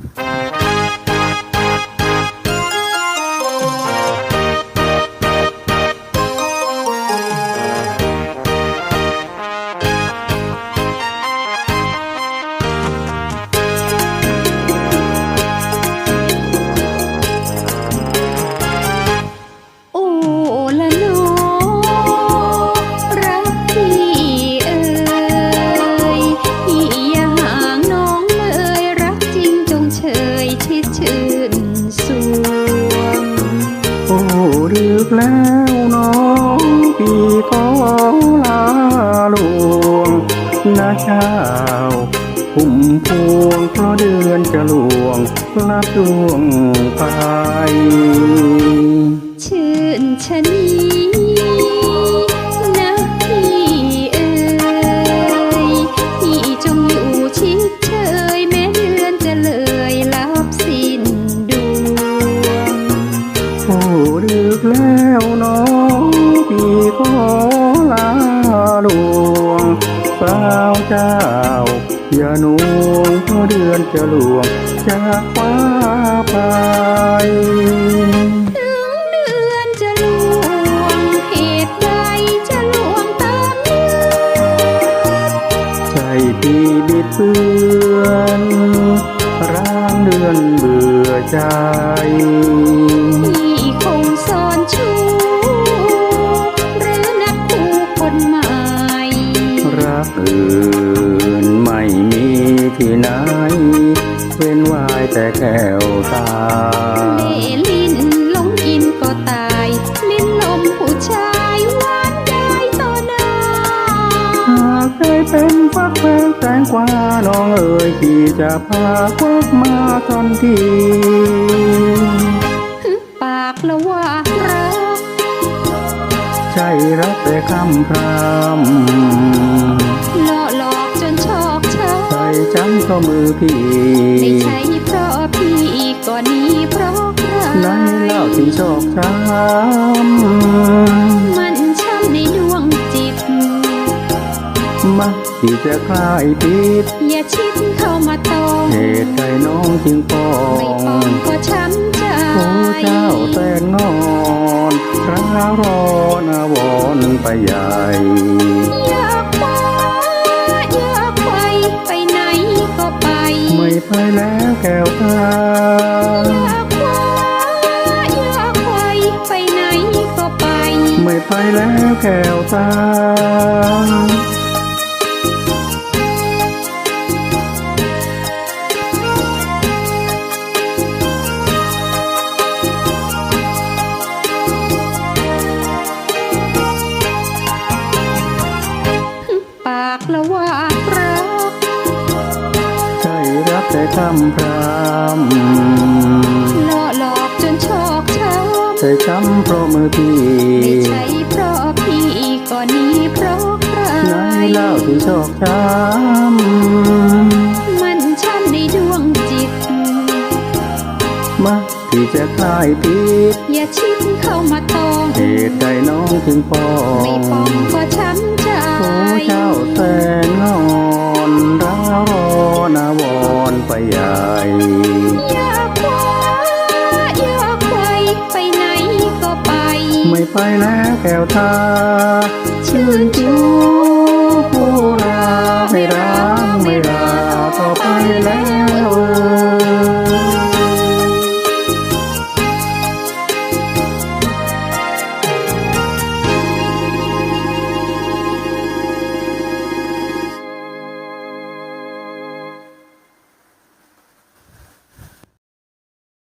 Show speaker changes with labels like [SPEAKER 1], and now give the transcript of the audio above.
[SPEAKER 1] โที่ชื่นสวง
[SPEAKER 2] โอ้ดึกแล้วน้องพี่ขอลาลวงนะเจ้าพุ่มพวงเพราะเดือนจะลวงลับดวงไป
[SPEAKER 1] ชื่นชนี เจ้า
[SPEAKER 2] อย่าหน่วงเพราะเดือนจะหลวงจากฟ้าไป
[SPEAKER 1] ถึงเดือนจะลวงเหตุใดจะลวงตามเดือน
[SPEAKER 2] ใจพี่บิดเบือนร่างเดือนเบื่อใจ ที่ไหนเว้นไว้แต่แก้วตา
[SPEAKER 1] เล่ลิ้นหลงกินก็ตาย ลิ้นลมผู้ชายหวานได้ต่อหน้า
[SPEAKER 2] หากได้เป็นฟักแฟงแตงกวาน้องเอ๋ยพี่จะพาควักมาทันที
[SPEAKER 1] ปากละว่ารัก
[SPEAKER 2] ใจรักแต่คำพราม
[SPEAKER 1] จ
[SPEAKER 2] จังก็มือพี่
[SPEAKER 1] ไม่ใช่เพราะพี่ก็หนี้เพราะใคร
[SPEAKER 2] ไหนเล่าที่ชอกช้ำ
[SPEAKER 1] มันช้ำในดวงจิต
[SPEAKER 2] มักที่จะคลายพิษ
[SPEAKER 1] อย่าชิดเข้ามาตอง
[SPEAKER 2] เหตุใดน้องจึงปอง
[SPEAKER 1] ไม่ปองก็ช้ำใจ
[SPEAKER 2] โอ้เจ้าแต่งอนร้าวร้อนอาวรณ์ไปใหญ่
[SPEAKER 1] ไป
[SPEAKER 2] แล้วแก้วตา
[SPEAKER 1] อยากมาอยากไปไปไหนก็ไป
[SPEAKER 2] ไม่ไปแล้วแก้วตา
[SPEAKER 1] รัก
[SPEAKER 2] แต่คำพราม
[SPEAKER 1] หล่อหลอกจนชอกช้
[SPEAKER 2] ใจช้ำเพราะมือพี่ำ
[SPEAKER 1] ไม่ใช่เพราะพี่ก็หนี้เพราะใคร
[SPEAKER 2] ไหนเล่าที่ชอกช้
[SPEAKER 1] มันช้ำในดวงจิตำ
[SPEAKER 2] มักที่จะคลายพิษ
[SPEAKER 1] อย่าชิดเข้ามาตอง
[SPEAKER 2] เหตุใดน้องถึงปอ
[SPEAKER 1] ไม่ปอง อยากว่าอยากไปไปไหนก็ไป
[SPEAKER 2] ไม่ไปแล้วแก้วตาชื่นจูผู้ราไม่รักไม่ราต่อไปแล้ว